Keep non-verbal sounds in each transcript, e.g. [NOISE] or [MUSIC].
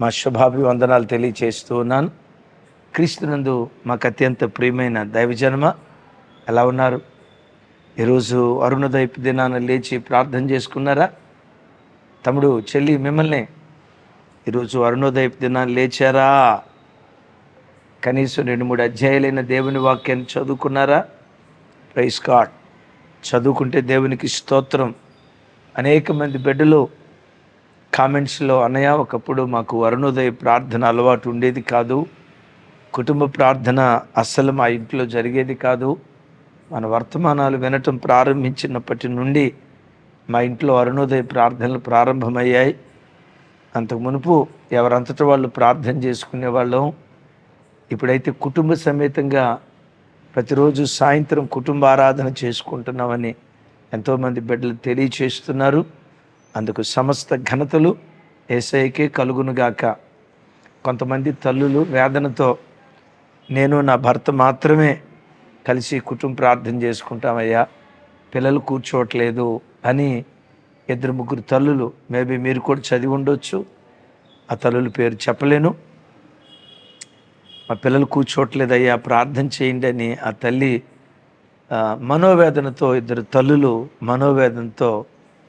మా శుభాభివందనాలు తెలియచేస్తూ ఉన్నాను. క్రీస్తునందు మాకు అత్యంత ప్రియమైన దైవజన్మ ఎలా ఉన్నారు? ఈరోజు అరుణోదయపు దినాన లేచి ప్రార్థన చేసుకున్నారా? తమ్ముడు చెల్లి మిమ్మల్ని ఈరోజు అరుణోదయపు దినాన్ని లేచారా? కనీసం రెండు మూడు అధ్యాయులైన దేవుని వాక్యాన్ని చదువుకున్నారా? ప్రైస్ గాడ్ చదువుకుంటే దేవునికి స్తోత్రం. అనేక మంది బిడ్డలు కామెంట్స్లో అన్నయ్య ఒకప్పుడు మాకు అరుణోదయ ప్రార్థన అలవాటు ఉండేది కాదు. కుటుంబ ప్రార్థన అస్సలు మా ఇంట్లో జరిగేది కాదు. మన వర్తమానాలు వినటం ప్రారంభించినప్పటి నుండి మా ఇంట్లో అరుణోదయ ప్రార్థనలు ప్రారంభమయ్యాయి. అంతకు మునుపు ఎవరంతట వాళ్ళు ప్రార్థన చేసుకునే వాళ్ళం. ఇప్పుడైతే కుటుంబ సమేతంగా ప్రతిరోజు సాయంత్రం కుటుంబ ఆరాధన చేసుకుంటున్నామని ఎంతోమంది బిడ్డలు తెలియచేస్తున్నారు. అందుకు సమస్త ఘనతలు ఏసైకే కలుగునుగాక. కొంతమంది తల్లులు వేదనతో నేను నా భర్త మాత్రమే కలిసి కుటుంబ ప్రార్థన చేసుకుంటామయ్యా పిల్లలు కూర్చోవట్లేదు అని ఇద్దరు ముగ్గురు తల్లులు మేబీ మీరు కూడా చదివి ఉండొచ్చు. ఆ తల్లుల పేరు చెప్పలేను. మా పిల్లలు కూర్చోవట్లేదు అయ్యా ప్రార్థన చేయండి అని ఆ తల్లి మనోవేదనతో ఇద్దరు తల్లులు మనోవేదనతో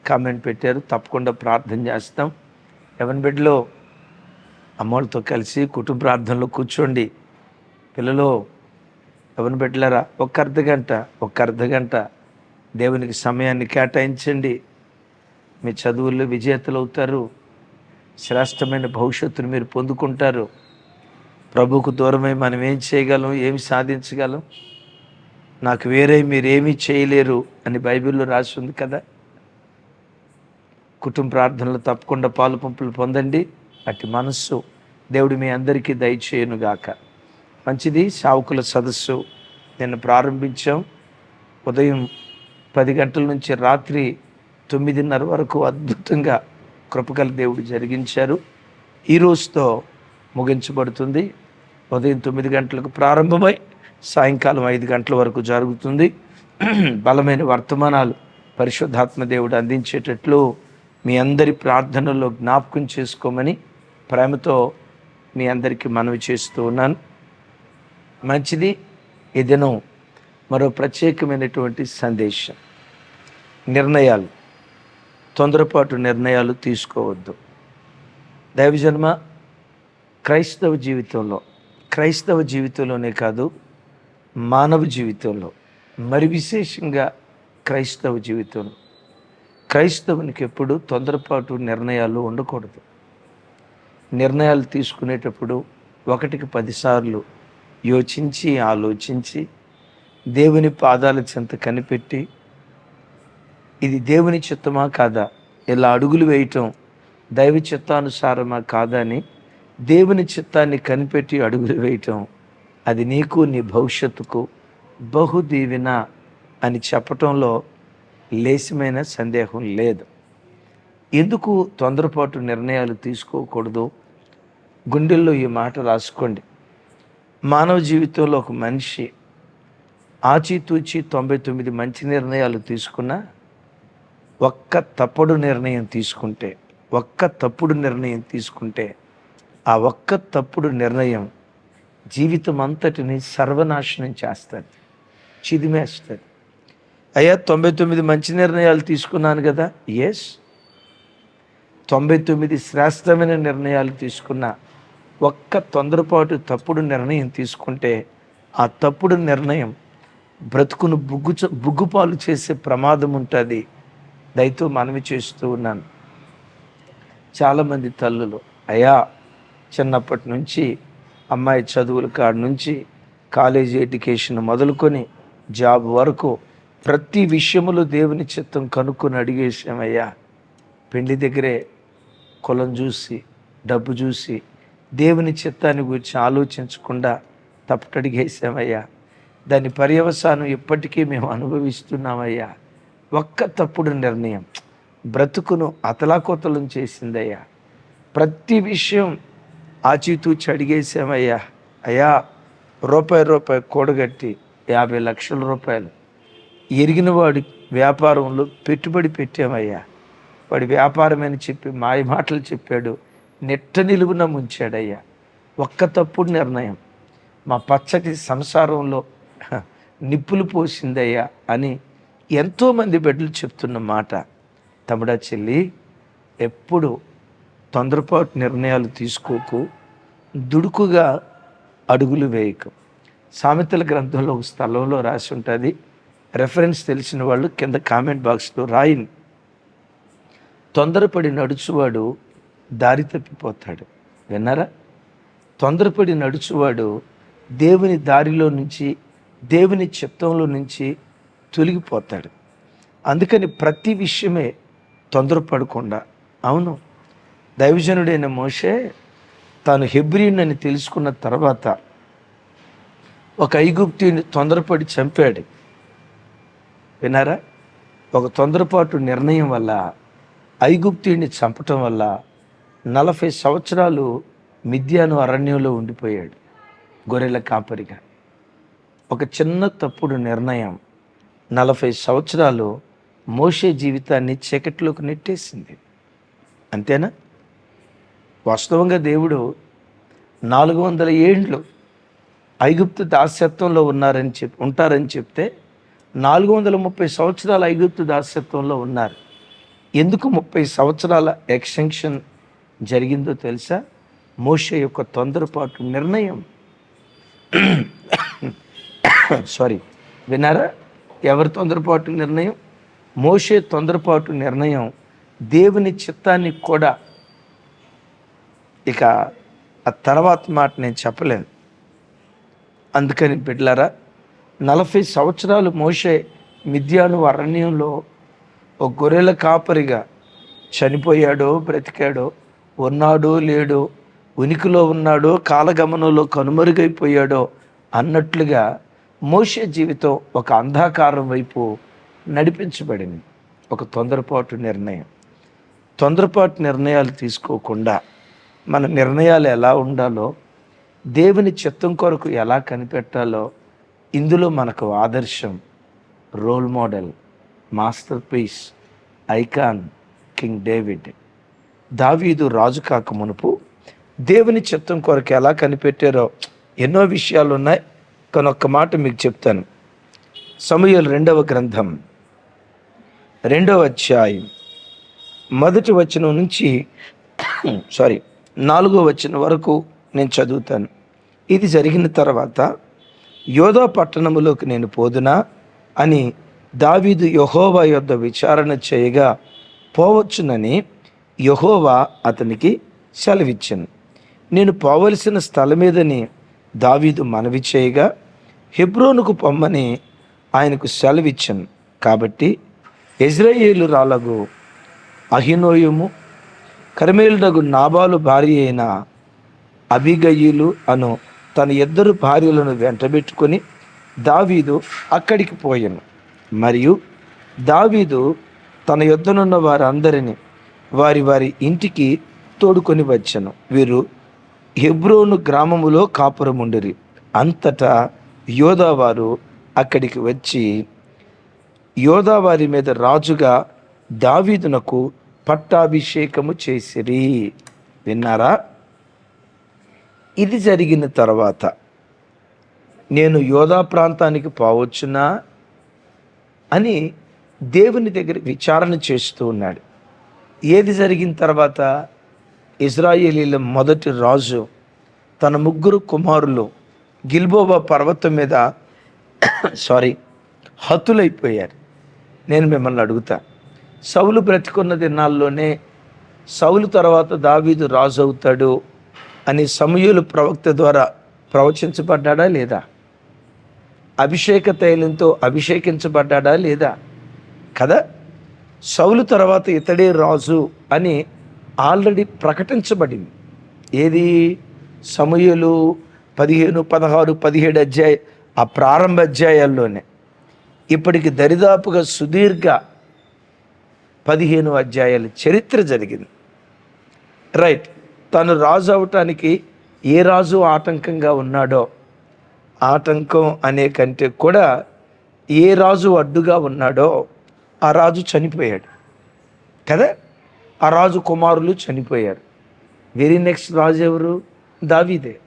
కామెంట్ పెట్టారు. తప్పకుండా ప్రార్థన చేస్తాం. ఎవరి బిడ్డలో అమ్మోళ్ళతో కలిసి కుటుంబ ప్రార్థనలో కూర్చోండి. పిల్లలు ఎవరిని బిడ్డలారా ఒక అర్ధ గంట ఒక్క అర్ధ గంట. దేవునికి సమయాన్ని కేటాయించండి. మీ చదువుల్లో విజేతలు అవుతారు. శ్రేష్టమైన భవిష్యత్తును మీరు పొందుకుంటారు. ప్రభుకు దూరమై మనం ఏం చేయగలం ఏమి సాధించగలం? నాకు వేరే మీరేమీ చేయలేరు అని బైబిల్లో రాసి ఉంది కదా. కుటుంబ ప్రార్థనలు తప్పకుండా పాలు పంపులు పొందండి. అట్టి మనస్సు దేవుడు మీ అందరికీ దయచేయనుగాక. మంచిది సావుకుల సదస్సు నిన్న ప్రారంభించాం. ఉదయం పది గంటల నుంచి రాత్రి తొమ్మిదిన్నర వరకు అద్భుతంగా కృపకల దేవుడు జరిగించారు. ఈ రోజుతో ముగించబడుతుంది. ఉదయం తొమ్మిది గంటలకు ప్రారంభమై సాయంకాలం ఐదు గంటల వరకు జరుగుతుంది. బలమైన వర్తమానాలు పరిశుద్ధాత్మ దేవుడు అందించేటట్లు మీ అందరి ప్రార్థనలో జ్ఞాపకం చేసుకోమని ప్రేమతో మీ అందరికీ మనవి చేస్తూ ఉన్నాను. మంచిది. ఈ దినం మరో ప్రత్యేకమైనటువంటి సందేశం. నిర్ణయాలు. తొందరపాటు నిర్ణయాలు తీసుకోవద్దు. దైవజన్మ క్రైస్తవ జీవితంలో క్రైస్తవ జీవితంలోనే కాదు మానవ జీవితంలో మరి విశేషంగా క్రైస్తవ జీవితంలో క్రైస్తవునికి ఎప్పుడు తొందరపాటు నిర్ణయాలు ఉండకూడదు. నిర్ణయాలు తీసుకునేటప్పుడు ఒకటికి పదిసార్లు యోచించి ఆలోచించి దేవుని పాదాల చెంత కనిపెట్టి ఇది దేవుని చిత్తమా కాదా? ఇలా అడుగులు వేయటం దైవ చిత్తానుసారమా కాదా అని దేవుని చిత్తాన్ని కనిపెట్టి అడుగులు వేయటం అది నీకు నీ భవిష్యత్తుకు బహుదీవిన అని చెప్పటంలో లేశమైన సందేహం లేదు. ఎందుకు తొందరపాటు నిర్ణయాలు తీసుకోకూడదు? గుండెల్లో ఈ మాట రాసుకోండి. మానవ జీవితంలో ఒక మనిషి ఆచితూచి తొంభై తొమ్మిది మంచి నిర్ణయాలు తీసుకున్నా ఒక్క తప్పుడు నిర్ణయం తీసుకుంటే ఒక్క తప్పుడు నిర్ణయం తీసుకుంటే ఆ ఒక్క తప్పుడు నిర్ణయం జీవితం అంతటిని సర్వనాశనం చేస్తుంది చిదిమేస్తుంది. అయ్యా తొంభై తొమ్మిది మంచి నిర్ణయాలు తీసుకున్నాను కదా? ఎస్ తొంభై తొమ్మిది శ్రేష్టమైన నిర్ణయాలు తీసుకున్న ఒక్క తొందరపాటు తప్పుడు నిర్ణయం తీసుకుంటే ఆ తప్పుడు నిర్ణయం బ్రతుకును బుగ్గు బుగ్గుపాలు చేసే ప్రమాదం ఉంటుంది. దయతో మనవి చేస్తూ ఉన్నాను. చాలామంది తల్లులు అయ్యా చిన్నప్పటి నుంచి అమ్మాయి చదువుల కాడ నుంచి కాలేజీ ఎడ్యుకేషన్ మొదలుకొని జాబ్ వరకు ప్రతి విషయములో దేవుని చిత్తం కనుక్కొని అడిగేసామయ్యా పెళ్ళి దగ్గరే కులం చూసి డబ్బు చూసి దేవుని చిత్తాన్ని గురించి ఆలోచించకుండా తప్పటడిగేసామయ్యా దాని పర్యవసానం ఇప్పటికీ మేము అనుభవిస్తున్నామయ్యా. ఒక్క తప్పుడు నిర్ణయం బ్రతుకును అతలాకోతలం చేసిందయ్యా. ప్రతి విషయం ఆచితూచి అడిగేసామయ్యా అయ్యా రూపాయి రూపాయి కూడగట్టి యాభై లక్షల రూపాయలు ఎరిగిన వాడి వ్యాపారంలో పెట్టుబడి పెట్టామయ్యా. వాడి వ్యాపారమని చెప్పి మాయ మాటలు చెప్పాడు. నెట్ట నిలువున ముంచాడయ్యా. ఒక్క తప్పుడు నిర్ణయం. మా పచ్చటి సంసారంలో నిప్పులు పోసిందయ్యా అని ఎంతోమంది బిడ్డలు చెప్తున్న మాట. తమ్ముడా చెల్లి ఎప్పుడు తొందరపాటు నిర్ణయాలు తీసుకోకు. దుడుకుగా అడుగులు వేయకు. సామెతల గ్రంథంలో ఒక స్థలంలో రాసి ఉంటుంది రెఫరెన్స్ తెలిసిన వాళ్ళు కింద కామెంట్ బాక్స్లో రాయిని. తొందరపడి నడుచువాడు దారి తప్పిపోతాడు. విన్నారా? తొందరపడి నడుచువాడు దేవుని దారిలో నుంచి దేవుని చిత్తంలో నుంచి తొలగిపోతాడు. అందుకని ప్రతి విషయమే తొందరపడకుండా. అవును. దైవజనుడైన మోషే తాను హెబ్రిన్ అని తెలుసుకున్న తర్వాత ఒక ఐగుప్తిని తొందరపడి చంపాడు. విన్నారా? ఒక తొందరపాటు నిర్ణయం వల్ల ఐగుప్తిని చంపటం వల్ల నలభై సంవత్సరాలు మిథ్యాను అరణ్యంలో ఉండిపోయాడు గొర్రెల కాపరిగా. ఒక చిన్న తప్పుడు నిర్ణయం నలభై సంవత్సరాలు మోషే జీవితాన్ని చీకట్లోకి నెట్టేసింది. అంతేనా? వాస్తవంగా దేవుడు నాలుగు వందల ఏండ్లు ఐగుప్తు దాస్యత్వంలో ఉన్నారని చెప్ ఉంటారని చెప్తే నాలుగు వందల ముప్పై సంవత్సరాల ఐగుప్తు దాస్యత్వంలో ఉన్నారు. ఎందుకు ముప్పై సంవత్సరాల ఎక్స్టెన్షన్ జరిగిందో తెలుసా? మోష యొక్క తొందరపాటు నిర్ణయం. సారీ విన్నారా? ఎవరి తొందరపాటు నిర్ణయం? మోషే తొందరపాటు నిర్ణయం దేవుని చిత్తాన్ని కూడా. ఇక ఆ తర్వాత మాట నేను చెప్పలేను. అందుకని బిడ్లరా నలభై సంవత్సరాలు మోషే మిథ్యాను అరణ్యంలో ఒక గొర్రెల కాపరిగా చనిపోయాడో బ్రతికాడో ఉన్నాడో లేడో ఉనికిలో ఉన్నాడో కాలగమనంలో కనుమరుగైపోయాడో అన్నట్లుగా మోషే జీవితం ఒక అంధాకారం వైపు నడిపించబడింది. ఒక తొందరపాటు నిర్ణయం. తొందరపాటు నిర్ణయాలు తీసుకోకుండా మన నిర్ణయాలు ఎలా ఉండాలో దేవుని చిత్తం కొరకు ఎలా కనిపెట్టాలో ఇందులో మనకు ఆదర్శం role model master piece icon king David దావీదు రాజు కాక మునుపు దేవుని చిత్తం కొరకు ఎలా కనిపెట్టారో ఎన్నో విషయాలు ఉన్నాయి. కానీ ఒక్క మాట మీకు చెప్తాను. సమయలు రెండవ గ్రంథం రెండవ అధ్యాయం. మొదటి వచనం నుంచి [COUGHS] సారీ నాలుగో వచనం వరకు నేను చదువుతాను. ఇది జరిగిన తర్వాత యోధా పట్టణములోకి నేను పోదునా అని దావీదు యహోవా యొద్ద విచారణ చేయగా పోవచ్చునని యహోవా అతనికి సెలవిచ్చాను. నేను పోవలసిన స్థలం మీదని దావీదు మనవి చేయగా హెబ్రోనుకు పొమ్మని ఆయనకు సెలవిచ్చాను. కాబట్టి ఇజ్రాయేలు రాలగు అహినోయము కర్మేలునగు నాబాలు భార్య అయిన అబిగయిలు అను తన ఇద్దరు భార్యలను వెంటబెట్టుకొని దావీదు అక్కడికి పోయాను. మరియు దావీదు తన యుద్ధనున్న వారందరిని వారి వారి ఇంటికి తోడుకొని వచ్చాను. వీరు హెబ్రోను గ్రామములో కాపురముండిరి. అంతటా యోధావారు అక్కడికి వచ్చి యోధావారి మీద రాజుగా దావీదునకు పట్టాభిషేకము చేసిరి. విన్నారా? ఇది జరిగిన తర్వాత నేను యోధా ప్రాంతానికి పోవచ్చునా అని దేవుని దగ్గర విచారణ చేస్తూ ఉన్నాడు. ఏది జరిగిన తర్వాత ఇజ్రాయేలీల మొదటి రాజు తన ముగ్గురు కుమారులు గిల్బోబా పర్వతం మీద సారీ హతులైపోయారు నేను మిమ్మల్ని అడుగుతా. సౌలు బ్రతికున్న దినాల్లోనే సౌలు తర్వాత దావీదు రాజు అవుతాడు. అని సమయులు ప్రవక్త ద్వారా ప్రవచించబడ్డా లేదా? అభిషేక తైలంతో అభిషేకించబడ్డా లేదా? కదా? సౌలు తర్వాత ఇతడే రాజు అని ఆల్రెడీ ప్రకటించబడింది. ఏది? సమయులు పదిహేను పదహారు పదిహేడు అధ్యాయ ఆ ప్రారంభ అధ్యాయాల్లోనే. ఇప్పటికి దరిదాపుగా సుదీర్ఘ పదిహేను అధ్యాయాల చరిత్ర జరిగింది. రైట్. తను రాజు అవటానికి ఏ రాజు ఆటంకంగా ఉన్నాడో ఆటంకం అనే కంటే కూడా ఏ రాజు అడ్డుగా ఉన్నాడో ఆ రాజు చనిపోయాడు. కదా? ఆ రాజు కుమారులు చనిపోయారు. వెరీ నెక్స్ట్ రాజు ఎవరు? దావీదే.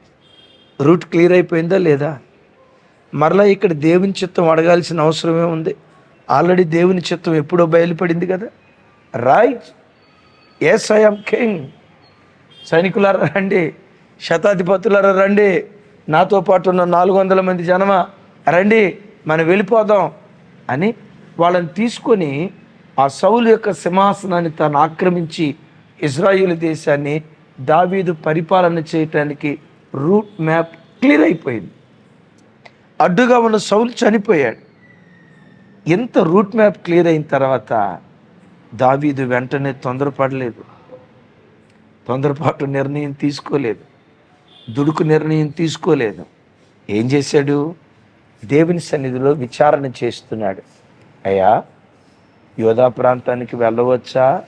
రూట్ క్లియర్ అయిపోయిందా లేదా? మరలా ఇక్కడ దేవుని చిత్తం అడగాల్సిన అవసరమే ఉంది. ఆల్రెడీ దేవుని చిత్తం ఎప్పుడో బయలుపడింది కదా? రైట్ ఎస్ ఐఎమ్ కింగ్ సైనికులారా రండి శతాధిపతులారా రండి నాతో పాటు ఉన్న నాలుగు వందల మంది జనమా రండి మనం వెళ్ళిపోదాం అని వాళ్ళని తీసుకొని ఆ సౌలు యొక్క సింహాసనాన్ని తాను ఆక్రమించి ఇజ్రాయిల్ దేశాన్ని దావీదు పరిపాలన చేయటానికి రూట్ మ్యాప్ క్లియర్ అయిపోయింది. అడ్డుగా ఉన్న సౌలు చనిపోయాడు. ఎంత రూట్ మ్యాప్ క్లియర్ అయిన తర్వాత దావీదు వెంటనే తొందరపడలేదు. తొందరపాటు నిర్ణయం తీసుకోలేదు. దుడుకు నిర్ణయం తీసుకోలేదు. ఏం చేశాడు? దేవుని సన్నిధిలో విచారణ చేస్తున్నాడు. అయ్యా యోధా ప్రాంతానికి వెళ్ళవచ్చా?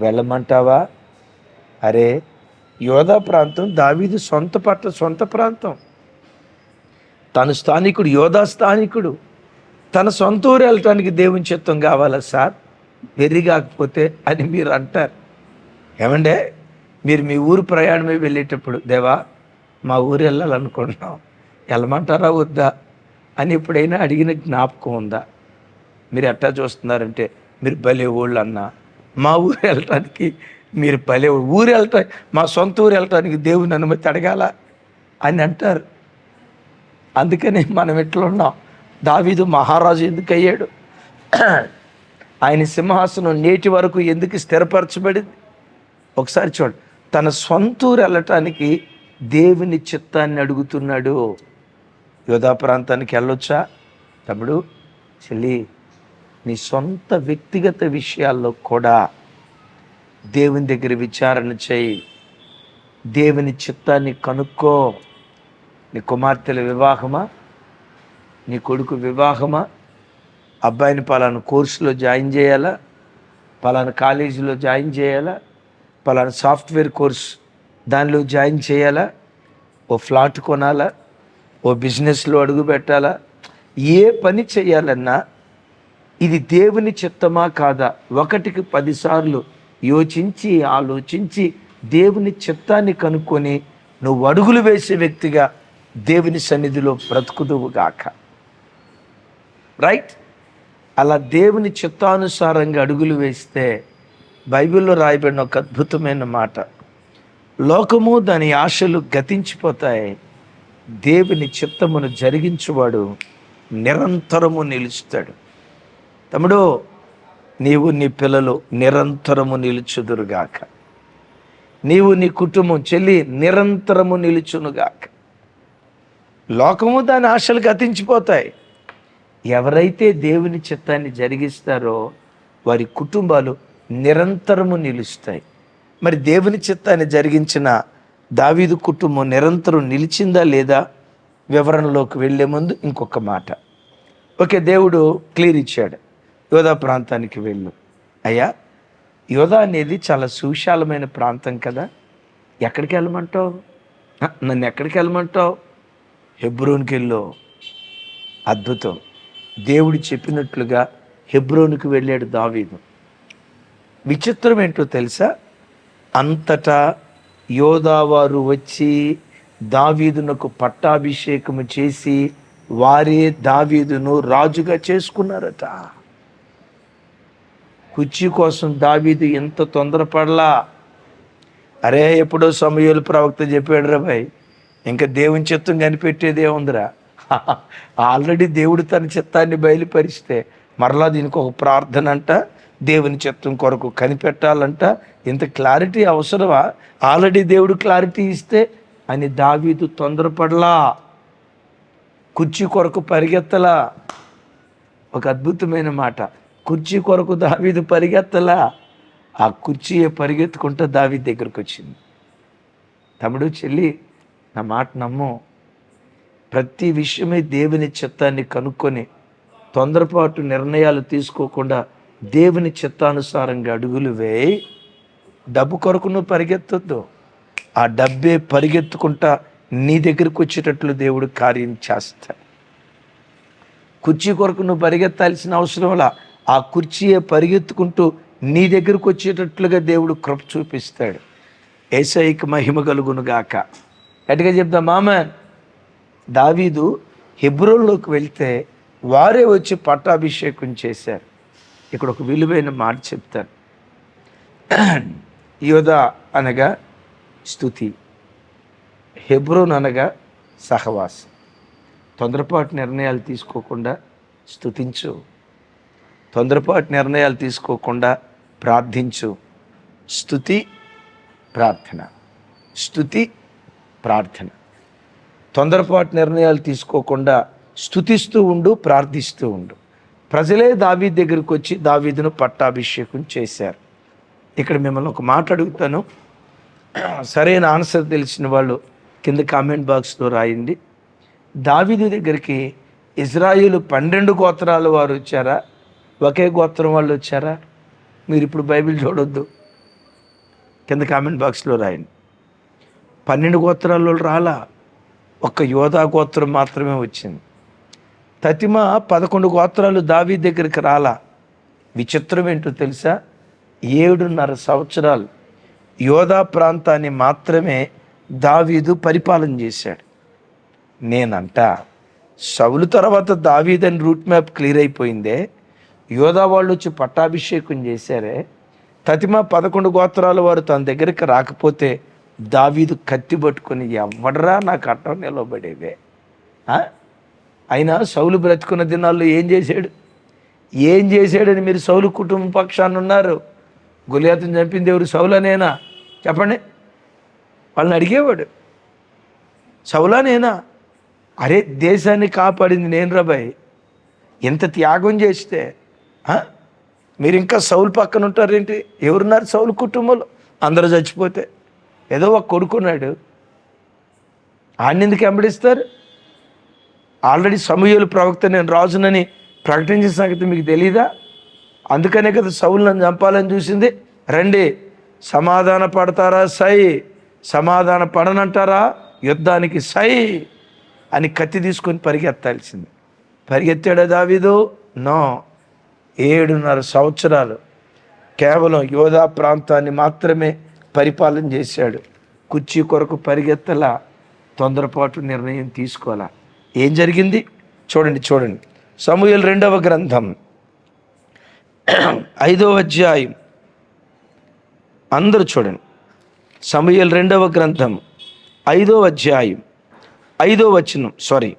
వెళ్ళమంటావా? అరే యోధా ప్రాంతం దావీదు సొంత పట్ల సొంత ప్రాంతం. తన స్థానికుడు యోధా స్థానికుడు. తన సొంత ఊరు వెళ్ళటానికి దేవుని చిత్తం కావాలా సార్? వెర్రి కాకపోతే అని మీరు అంటారు. ఏమండే? మీరు మీ ఊరు ప్రయాణమే వెళ్ళేటప్పుడు దేవా మా ఊరు వెళ్ళాలనుకుంటున్నాం. వెళ్ళమంటారా వద్దా? అని ఎప్పుడైనా అడిగిన జ్ఞాపకం ఉందా? మీరు ఎట్టా చూస్తున్నారంటే మీరు భలే ఊళ్ళు అన్నా మా ఊరు వెళ్ళటానికి మీరు భలే ఊరు వెళ్ళటా మా సొంత ఊరు వెళ్ళటానికి దేవుని అనుమతి అడగాల? అని అంటారు. అందుకని మనం ఎట్లా ఉన్నాం దావీదు మహారాజు ఎందుకు అయ్యాడు ఆయన సింహాసనం నేటి వరకు ఎందుకు స్థిరపరచబడింది? ఒకసారి చూడండి. తన సొంతూరు వెళ్ళటానికి దేవుని చిత్తాన్ని అడుగుతున్నాడు. యోధా ప్రాంతానికి వెళ్ళొచ్చా? తమ్ముడు చెల్లి నీ సొంత వ్యక్తిగత విషయాల్లో కూడా దేవుని దగ్గర విచారణ చేయి. దేవుని చిత్తాన్ని కనుక్కో. నీ కుమార్తెల వివాహమా? నీ కొడుకు వివాహమా? అబ్బాయిని పలానా కోర్సులో జాయిన్ చేయాలా? పలానా కాలేజీలో జాయిన్ చేయాలా? పలానా సాఫ్ట్వేర్ కోర్స్ దానిలో జాయిన్ చేయాలా? ఓ ఫ్లాట్ కొనాలా? ఓ బిజినెస్లో అడుగు పెట్టాలా? ఏ పని చేయాలన్నా ఇది దేవుని చిత్తమా కాదా? ఒకటికి పదిసార్లు యోచించి ఆలోచించి దేవుని చిత్తాన్ని కనుక్కొని నువ్వు అడుగులు వేసే వ్యక్తిగా దేవుని సన్నిధిలో బ్రతుకుదువుగాక రైట్ అలా దేవుని చిత్తానుసారంగా అడుగులు వేస్తే బైబిల్లో రాయబడిన ఒక అద్భుతమైన మాట. లోకము దాని ఆశలు గతించిపోతాయి. దేవుని చిత్తమును జరిగించువాడు నిరంతరము నిలుచుతాడు. తమ్ముడు నీవు నీ పిల్లలు నిరంతరము నిలుచుదురుగాక. నీవు నీ కుటుంబం చెల్లి నిరంతరము నిలుచునుగాక. లోకము దాని ఆశలు గతించిపోతాయి. ఎవరైతే దేవుని చిత్తాన్ని జరిగిస్తారో వారి కుటుంబాలు నిరంతరము నిలుస్తాయి. మరి దేవుని చిత్తాన్ని జరిగించిన దావీదు కుటుంబం నిరంతరం నిలిచిందా లేదా వివరణలోకి వెళ్ళే ముందు ఇంకొక మాట. ఓకే దేవుడు క్లియర్ ఇచ్చాడు. యోధా ప్రాంతానికి వెళ్ళు. అయ్యా యోధా అనేది చాలా సువిశాలమైన ప్రాంతం కదా. ఎక్కడికి వెళ్ళమంటావు? నన్ను ఎక్కడికి వెళ్ళమంటావు? హెబ్రోన్కి వెళ్ళు. అద్భుతం. దేవుడు చెప్పినట్లుగా హెబ్రోన్కి వెళ్ళాడు దావీదు. విచిత్రం ఏంటో తెలుసా? అంతటా యోధావారు వచ్చి దావీదునకు పట్టాభిషేకము చేసి వారే దావీదును రాజుగా చేసుకున్నారట. కుర్చీ కోసం దావీదు ఎంత తొందరపడలా? అరే ఎప్పుడో సమయాలు ప్రవక్త చెప్పాడు రా భాయ్ ఇంకా దేవుని చిత్తం కనిపెట్టేదే ఉందిరా. ఆల్రెడీ దేవుడు తన చిత్తాన్ని బయలుపరిస్తే మరలా దీనికి ఒక ప్రార్థన అంట దేవుని చిత్తం కొరకు కనిపెట్టాలంట. ఇంత క్లారిటీ అవసరమా? ఆల్రెడీ దేవుడు క్లారిటీ ఇస్తే అని దావీదు తొందరపడలా. కుర్చీ కొరకు పరిగెత్తలా. ఒక అద్భుతమైన మాట. కుర్చీ కొరకు దావీదు పరిగెత్తలా. ఆ కుర్చీ పరిగెత్తుకుంటూ దావీ దగ్గరకు వచ్చింది. తమ్ముడు చెల్లి నా మాట నమ్ము. ప్రతి విషయమే దేవుని చిత్తాన్ని కనుక్కొని తొందరపాటు నిర్ణయాలు తీసుకోకుండా దేవుని చిత్తానుసారంగా అడుగులు వేయి. డబ్బు కొరకు నువ్వు పరిగెత్తొద్దు. ఆ డబ్బే పరిగెత్తుకుంటా నీ దగ్గరికి వచ్చేటట్లు దేవుడు కార్యం చేస్తాడు. కుర్చీ కొరకు నువ్వు పరిగెత్తాల్సిన అవసరం వల్ల ఆ కుర్చీయే పరిగెత్తుకుంటూ నీ దగ్గరకు వచ్చేటట్లుగా దేవుడు కృప చూపిస్తాడు. ఏసైకి మహిమ కలుగును గాక. ఎటుగా చెప్తా మామ దావీదు హిబ్రోల్లోకి వెళ్తే వారే వచ్చి పట్టాభిషేకం చేశారు. ఇక్కడ ఒక విలువైన మాట చెప్తాను. యోధ అనగా స్థుతి హెబ్రోన్ అనగా సహవాసం. తొందరపాటు నిర్ణయాలు తీసుకోకుండా స్థుతించు తొందరపాటు నిర్ణయాలు తీసుకోకుండా ప్రార్థించు. స్థుతి ప్రార్థన. స్థుతి ప్రార్థన. తొందరపాటు నిర్ణయాలు తీసుకోకుండా స్థుతిస్తూ ఉండు ప్రార్థిస్తూ ఉండు. ప్రజలే దావీ దగ్గరికి వచ్చి దావీదును పట్టాభిషేకం చేశారు. ఇక్కడ మిమ్మల్ని ఒక మాట అడుగుతాను. సరైన ఆన్సర్ తెలిసిన వాళ్ళు కింద కామెంట్ బాక్స్లో రాయండి. దావీదు దగ్గరికి ఇజ్రాయిల్ పన్నెండు గోత్రాల వారు వచ్చారా? ఒకే గోత్రం వాళ్ళు వచ్చారా? మీరు ఇప్పుడు బైబిల్ చూడొద్దు. కింద కామెంట్ బాక్స్లో రాయండి. పన్నెండు గోత్రాల్లో రాలా? ఒక్క యోధా గోత్రం మాత్రమే వచ్చింది. తతిమ పదకొండు గోత్రాలు దావీ దగ్గరికి రాలా. విచిత్రం ఏంటో తెలుసా? ఏడున్నర సంవత్సరాలు యోధా ప్రాంతాన్ని మాత్రమే దావీదు పరిపాలన చేశాడు. నేనంట సౌలు తర్వాత దావీదని రూట్ మ్యాప్ క్లియర్ అయిపోయిందే. యోధా వాళ్ళు వచ్చి పట్టాభిషేకం చేశారే. తతిమ పదకొండు గోత్రాల వారు తన దగ్గరికి రాకపోతే దావీదు కత్తి పట్టుకొని ఎవడరా నాకు అట్టం నిలబడేవే? అయినా సౌలు బ్రతుకున్న దినాల్లో ఏం చేశాడు? ఏం చేశాడని మీరు సౌలు కుటుంబ పక్షాన్ని ఉన్నారు. గులియాతను చంపింది ఎవరు? సౌలనేనా? చెప్పండి. వాళ్ళని అడిగేవాడు. సౌలనేనా? అరే దేశాన్ని కాపాడింది నేను రాబాయ్ ఎంత త్యాగం చేస్తే మీరు ఇంకా సౌలు పక్కన ఉంటారేంటి? ఎవరున్నారు సౌలు కుటుంబంలో? అందరూ చచ్చిపోతే. ఏదో ఒక కొడుకున్నాడు. ఆడిని ఎందుకు వెంబడిస్తారు? ఆల్రెడీ సమూహలు ప్రవక్త నేను రాజునని ప్రకటించిన సంగతి మీకు తెలీదా? అందుకనే కదా సౌలను చంపాలని చూసింది. రండి సమాధాన పడతారా? సై సమాధాన పడనంటారా? యుద్ధానికి సై అని కత్తి తీసుకొని పరిగెత్తాల్సింది. పరిగెత్తాడా దావీదు? నో. ఏడున్నర సంవత్సరాలు కేవలం యోధా ప్రాంతాన్ని మాత్రమే పరిపాలన చేశాడు. కుర్చీ కొరకు పరిగెత్తలా తొందరపాటు నిర్ణయం తీసుకోవాలా ఏం జరిగింది? చూడండి చూడండి. సమూహలు రెండవ గ్రంథం. ఐదవ అధ్యాయం. అందరూ చూడండి. సమూహలు రెండవ గ్రంథం ఐదవ అధ్యాయం ఐదో వచనం సారీ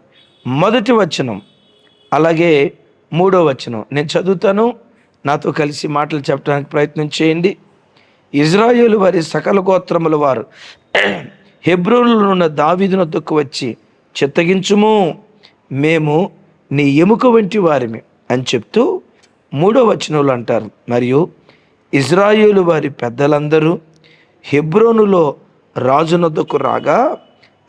మొదటి వచనం అలాగే మూడో వచనం. నేను చదువుతాను నాతో కలిసి మాటలు చెప్పడానికి ప్రయత్నం చేయండి. ఇజ్రాయేలు వారి సకల గోత్రముల వారు హెబ్రోన్లో ఉన్న దావీదునొద్దకు వచ్చి చిత్తగించుము. మేము నీ ఎముక వంటి వారిమి అని చెప్తూ మూడో వచనంలో అంటారు. మరియు ఇజ్రాయేలు వారి పెద్దలందరూ హెబ్రోనులో రాజునొద్దకు రాగా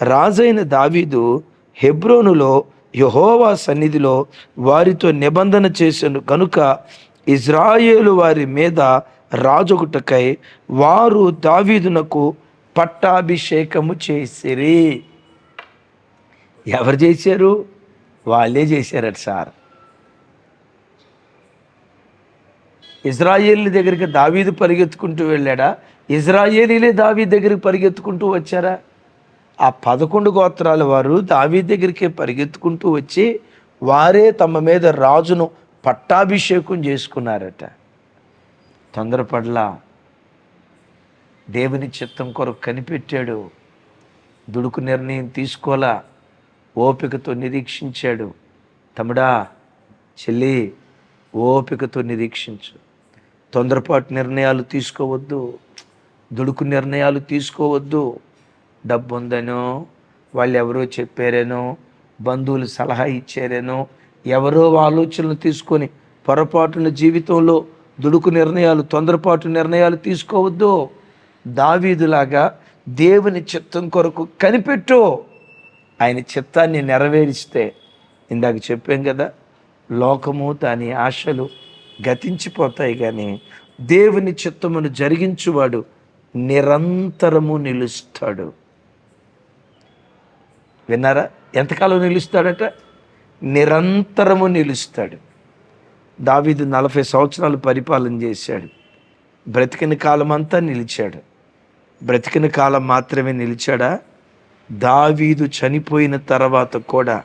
రాజైన దావీదు హెబ్రోనులో యహోవా సన్నిధిలో వారితో నిబంధన చేశాను. కనుక ఇజ్రాయేలు వారి మీద రాజొకటకై వారు దావీదునకు పట్టాభిషేకము చేసిరి. ఎవరు చేశారు? వాళ్ళే చేశారట సార్. ఇజ్రాయేల్ దగ్గరికి దావీదు పరిగెత్తుకుంటూ వెళ్ళాడా? ఇజ్రాయేలీలే దావీ దగ్గరికి పరిగెత్తుకుంటూ వచ్చారా? ఆ పదకొండు గోత్రాల వారు దావీ దగ్గరికి పరిగెత్తుకుంటూ వచ్చి వారే తమ మీద రాజును పట్టాభిషేకం చేసుకున్నారట. తొందరపడలా. దేవుని చిత్తం కొరకు కనిపెట్టాడు. దుడుకు నిర్ణయం తీసుకోలా. ఓపికతో నిరీక్షించాడు. తమ్ముడా చెల్లి ఓపికతో నిరీక్షించు. తొందరపాటు నిర్ణయాలు తీసుకోవద్దు. దుడుకు నిర్ణయాలు తీసుకోవద్దు. డబ్బు ఉందనో వాళ్ళు ఎవరో చెప్పారేనో బంధువులు సలహా ఇచ్చారేనో ఎవరో ఆలోచనలు తీసుకొని పొరపాటున జీవితంలో దుడుకు నిర్ణయాలు తొందరపాటు నిర్ణయాలు తీసుకోవద్దు. దావీదులాగా దేవుని చిత్తం కొరకు కనిపెట్టు. ఆయన చిత్తాన్ని నెరవేరిస్తే ఇందాక చెప్పాం కదా లోకము దాని ఆశలు గతించిపోతాయి కానీ దేవుని చిత్తమును జరిగించువాడు నిరంతరము నిలుస్తాడు. విన్నారా? ఎంతకాలం నిలుస్తాడట? నిరంతరము నిలుస్తాడు. దావీదు నలభై సంవత్సరాలు పరిపాలన చేశాడు. బ్రతికిన కాలం అంతా నిలిచాడు. బ్రతికిన కాలం మాత్రమే నిలిచాడా? దావీదు చనిపోయిన తర్వాత కూడా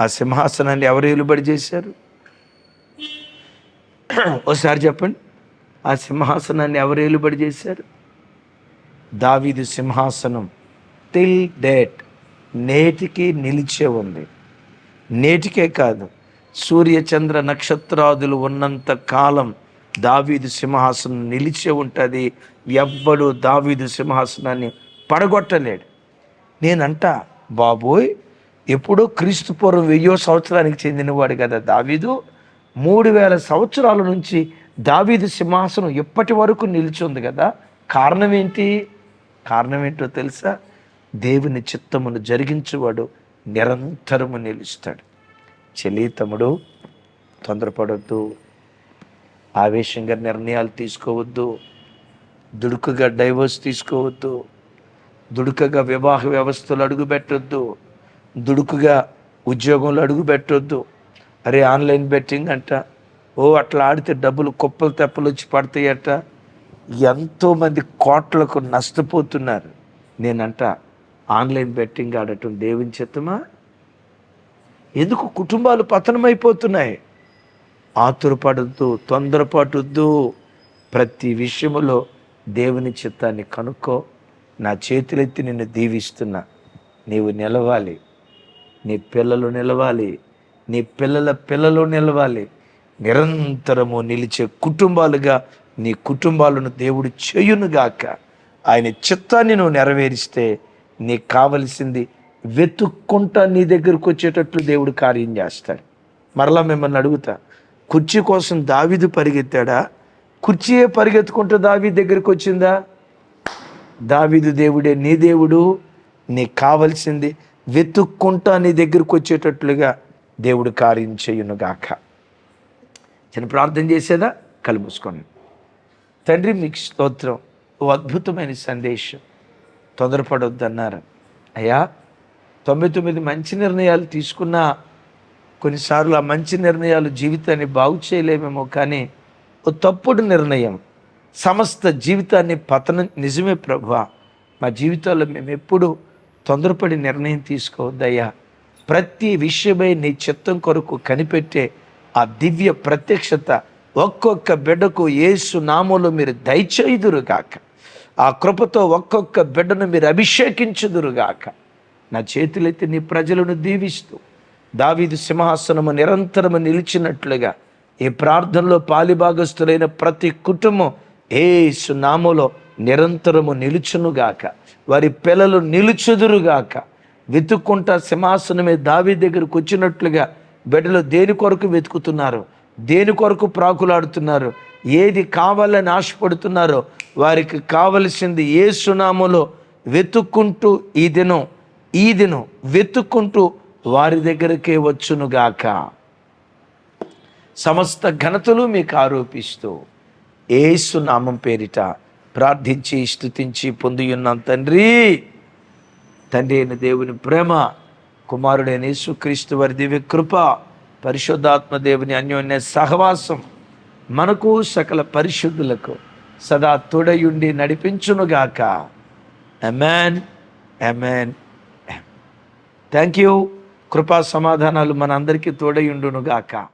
ఆ సింహాసనాన్ని ఎవరు ఏలుబడి చేశారు? ఒకసారి చెప్పండి. ఆ సింహాసనాన్ని ఎవరు ఏలుబడి చేశారు? దావీదు సింహాసనం టిల్ డేట్ నేటికి నిలిచే ఉంది. నేటికే కాదు సూర్య చంద్ర నక్షత్రాదులు ఉన్నంత కాలం దావీదు సింహాసనం నిలిచే ఉంటుంది. ఎవ్వడు దావీదు సింహాసనాన్ని పడగొట్టలేడు. నేనంట బాబోయ్ ఎప్పుడో క్రీస్తు పూర్వం వెయ్యో సంవత్సరానికి చెందినవాడు కదా దావీదు. మూడు వేల సంవత్సరాల నుంచి దావీదు సింహాసనం ఎప్పటి వరకు నిలిచింది కదా? కారణం ఏంటి? కారణం ఏంటో తెలుసా? దేవుని చిత్తమును జరిగించేవాడు నిరంతరము నిలుస్తాడు. చెల్లి తమ్ముడు తొందరపడొద్దు. ఆవేశంగా నిర్ణయాలు తీసుకోవద్దు. దుడుకుగా డైవర్స్ తీసుకోవద్దు. దుడుకగా వివాహ వ్యవస్థలు అడుగుపెట్టొద్దు. దుడుకుగా ఉద్యోగంలో అడుగుపెట్టొద్దు. అరే ఆన్లైన్ బెట్టింగ్ అంట. ఓ అట్లా ఆడితే డబ్బులు కుప్పలు తెప్పలు వచ్చి పడతాయట. ఎంతోమంది కోట్లకు నష్టపోతున్నారు. నేనంట ఆన్లైన్ బెట్టింగ్ ఆడటం దేవుని చిత్తమా? ఎందుకు కుటుంబాలు పతనమైపోతున్నాయి? ఆతురపడద్దు తొందరపడద్దు. ప్రతి విషయంలో దేవుని చిత్తాన్ని కనుక్కో. నా చేతులెత్తి నిన్ను దీవిస్తున్నా. నీవు నిలవాలి. నీ పిల్లలు నిలవాలి. నీ పిల్లల పిల్లలు నిలవాలి. నిరంతరము నిలిచే కుటుంబాలుగా నీ కుటుంబాలను దేవుడు చేయునుగాక. ఆయన చిత్తాన్ని నువ్వు నెరవేరిస్తే నీకు కావలసింది వెతుక్కుంటా నీ దగ్గరకు వచ్చేటట్లు దేవుడు కార్యం చేస్తాడు. మరలా మిమ్మల్ని అడుగుతా కుర్చీ కోసం దావిదు పరిగెత్తాడా? కుర్చీయే పరిగెత్తుకుంటూ దావి దగ్గరికి వచ్చిందా? దావిదు దేవుడే నీ దేవుడు నీకు కావలసింది వెతుక్కుంటా నీ దగ్గరకు వచ్చేటట్లుగా దేవుడు కార్యం చేయునుగాక చిన్న ప్రార్థన చేసేదా? కలుపుసుకోండి తండ్రి మీకు స్తోత్రం. ఓ అద్భుతమైన సందేశం. తొందరపడొద్దన్నారు. అయ్యా తొంభై తొమ్మిది మంచి నిర్ణయాలు తీసుకున్నా కొన్నిసార్లు ఆ మంచి నిర్ణయాలు జీవితాన్ని బాగు చేయలేమేమో కానీ ఓ తప్పుడు నిర్ణయం సమస్త జీవితాన్ని పతనం నిజమే ప్రభు. మా జీవితాల్లో మేము ఎప్పుడు తొందరపడి నిర్ణయం తీసుకోవద్దయ్యా. ప్రతి విషయమై నీ చిత్తం కొరకు కనిపెట్టే ఆ దివ్య ప్రత్యక్షత ఒక్కొక్క బిడ్డకు ఏసు నామంలో మీరు దయచేయుదురుగాక. ఆ కృపతో ఒక్కొక్క బిడ్డను మీరు అభిషేకించుదురుగాక. నా చేతులైతే నీ ప్రజలను దీవిస్తూ దావీదు సింహాసనము నిరంతరము నిలిచినట్లుగా ఈ ప్రార్థనలో పాలిభాగస్తులైన ప్రతి కుటుంబం ఏసు సునామలో నిరంతరము నిలుచునుగాక. వారి పిల్లలు నిలుచుదురుగాక. వెతుక్కుంటా సింహాసనమే దావి దగ్గరకు వచ్చినట్లుగా బిడ్డలు దేని కొరకు వెతుకుతున్నారు? దేని కొరకు ప్రాకులాడుతున్నారు? ఏది కావాలని ఆశపడుతున్నారో వారికి కావలసింది ఏ సునామలో వెతుక్కుంటూ ఈ దినం ఈ దినం వెతుక్కుంటూ వారి దగ్గరకే వచ్చునుగాక. సమస్త ఘనతలు మీకు ఆరోపిస్తూ ఏసు నామం పేరిట ప్రార్థించి స్థుతించి పొందియున్నాం తండ్రి. తండ్రి అయిన దేవుని ప్రేమ కుమారుడైన యేసుక్రీస్తు వారి దివ్య కృప పరిశుద్ధాత్మ దేవుని అన్యోన్య సహవాసం మనకు సకల పరిశుద్ధులకు సదా తొడయుండి నడిపించునుగాక. అమెన్ అమెన్ థ్యాంక్ యూ కృపా సమాధానాలు మన అందరికీ తోడయుండునుగాక.